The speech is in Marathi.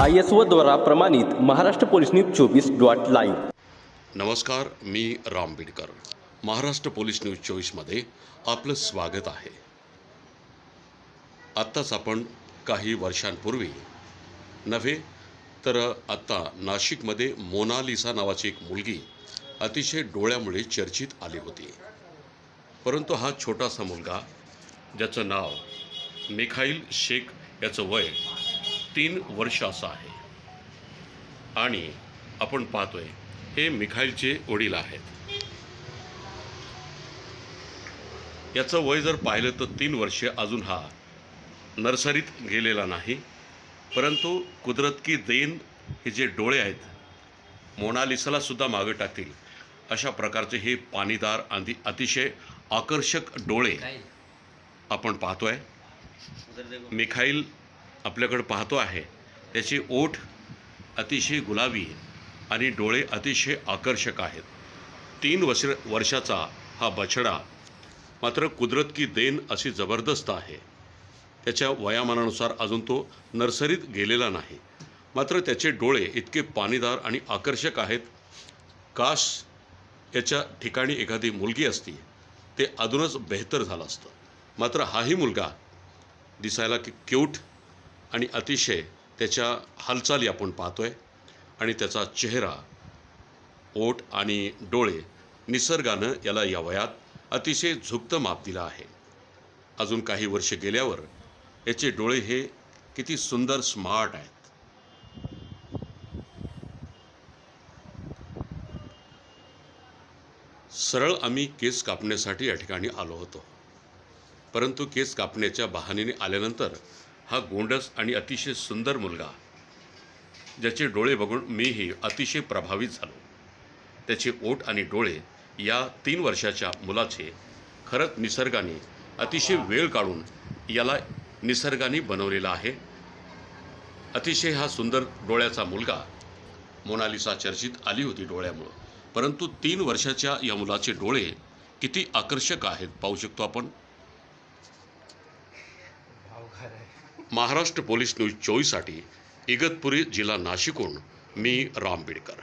आय एस द्वारा प्रमाणित महाराष्ट्र पोलीस न्यूज चोवीस डॉट लाईव्ह. नमस्कार मी राम बिडकर. महाराष्ट्र पोलीस न्यूज चोवीसमध्ये आपलं स्वागत आहे. आत्ताच आपण काही वर्षांपूर्वी नव्हे तर आत्ता नाशिकमध्ये मोनालिसा नावाची एक मुलगी अतिशय डोळ्यामुळे चर्चित आली होती. परंतु हा छोटासा मुलगा ज्याचं नाव मिखाईल शेख याचं वय तीन वर्ष असं आहे. आणि आपण पाहतोय हे मिखाईलचे वडील आहेत. याचं वय जर पाहिलं तर तीन वर्षे अजून हा नर्सरीत गेलेला नाही परंतु कुदरत की देन हे जे डोळे आहेत मोनालिसाला सुद्धा मागं टाकतील. अशा प्रकारचे हे पाणीदार आणि अतिशय आकर्षक डोळे आपण पाहतोय. मिखाईल आपल्याकडं पाहतो आहे त्याची ओठ अतिशय गुलाबी आणि डोळे अतिशय आकर्षक आहेत. तीन वर्ष वर्षाचा हा बछडा मात्र कुदरत की देन अशी जबरदस्त आहे. त्याच्या वयामानानुसार अजून तो नर्सरीत गेलेला नाही. मात्र त्याचे डोळे इतके पाणीदार आणि आकर्षक आहेत. काश याच्या ठिकाणी एखादी मुलगी असती ते अजूनच बेहतर झालं असतं. मात्र हाही मुलगा दिसायला की क्यूट आणि अतिशय त्याच्या हालचाली आपण पाहतोय आणि त्याचा चेहरा ओठ आणि डोळे निसर्गानं याला या वयात अतिशय झुकतं माप दिलं आहे. अजून काही वर्ष गेल्यावर याचे डोळे हे किती सुंदर स्मार्ट आहेत. सरळ आम्ही केस कापण्यासाठी या ठिकाणी आलो होतो. परंतु केस कापण्याच्या बहाणीने आल्यानंतर हा गोंडस आणि अतिशय सुंदर मुलगा ज्याचे डोळे बघून मीही अतिशय प्रभावित झालो. त्याचे ओठ आणि डोळे या तीन वर्षाच्या मुलाचे खरंच निसर्गाने अतिशय वेळ काढून याला निसर्गाने बनवलेला आहे. अतिशय हा सुंदर डोळ्याचा मुलगा मोनालिसा चर्चित आली होती डोळ्यामुळं. परंतु तीन वर्षाच्या या मुलाचे डोळे किती आकर्षक आहेत पाहू शकतो आपण? महाराष्ट्र पोलीस न्यूज चोवीससाठी इगतपुरी जिल्हा नाशिकहून मी राम बिडकर.